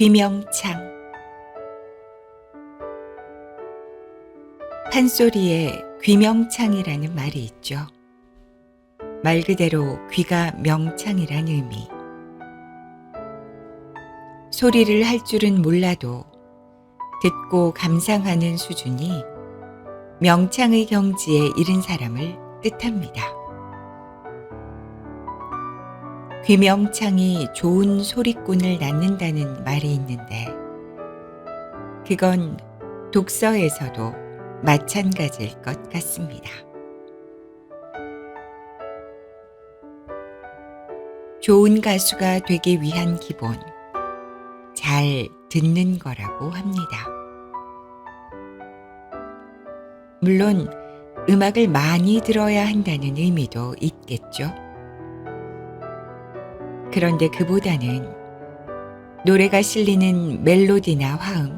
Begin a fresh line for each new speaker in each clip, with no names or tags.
귀명창 판소리에 귀명창이라는 말이 있죠. 말 그대로 귀가 명창이란 의미. 소리를 할 줄은 몰라도 듣고 감상하는 수준이 명창의 경지에 이른 사람을 뜻합니다. 귀명창이 좋은 소리꾼을 낳는다는 말이 있는데, 그건 독서에서도 마찬가지일 것 같습니다. 좋은 가수가 되기 위한 기본, 잘 듣는 거라고 합니다. 물론, 음악을 많이 들어야 한다는 의미도 있겠죠. 그런데 그보다는 노래가 실리는 멜로디나 화음,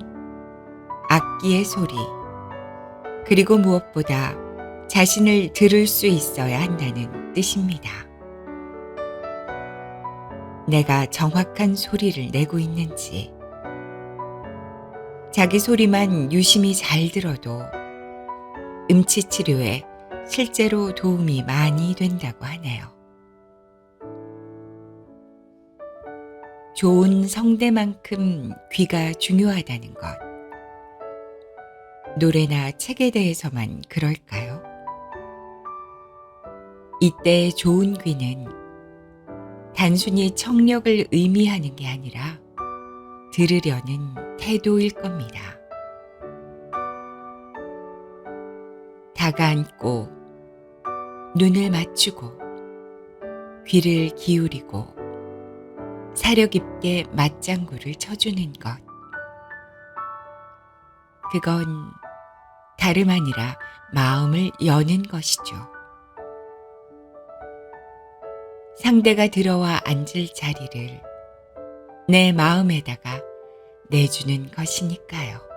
악기의 소리, 그리고 무엇보다 자신을 들을 수 있어야 한다는 뜻입니다. 내가 정확한 소리를 내고 있는지, 자기 소리만 유심히 잘 들어도 음치 치료에 실제로 도움이 많이 된다고 하네요. 좋은 성대만큼 귀가 중요하다는 것. 노래나 책에 대해서만 그럴까요? 이때의 좋은 귀는 단순히 청력을 의미하는 게 아니라 들으려는 태도일 겁니다. 다가앉고 눈을 맞추고 귀를 기울이고 사려 깊게 맞장구를 쳐주는 것. 그건 다름 아니라 마음을 여는 것이죠. 상대가 들어와 앉을 자리를 내 마음에다가 내주는 것이니까요.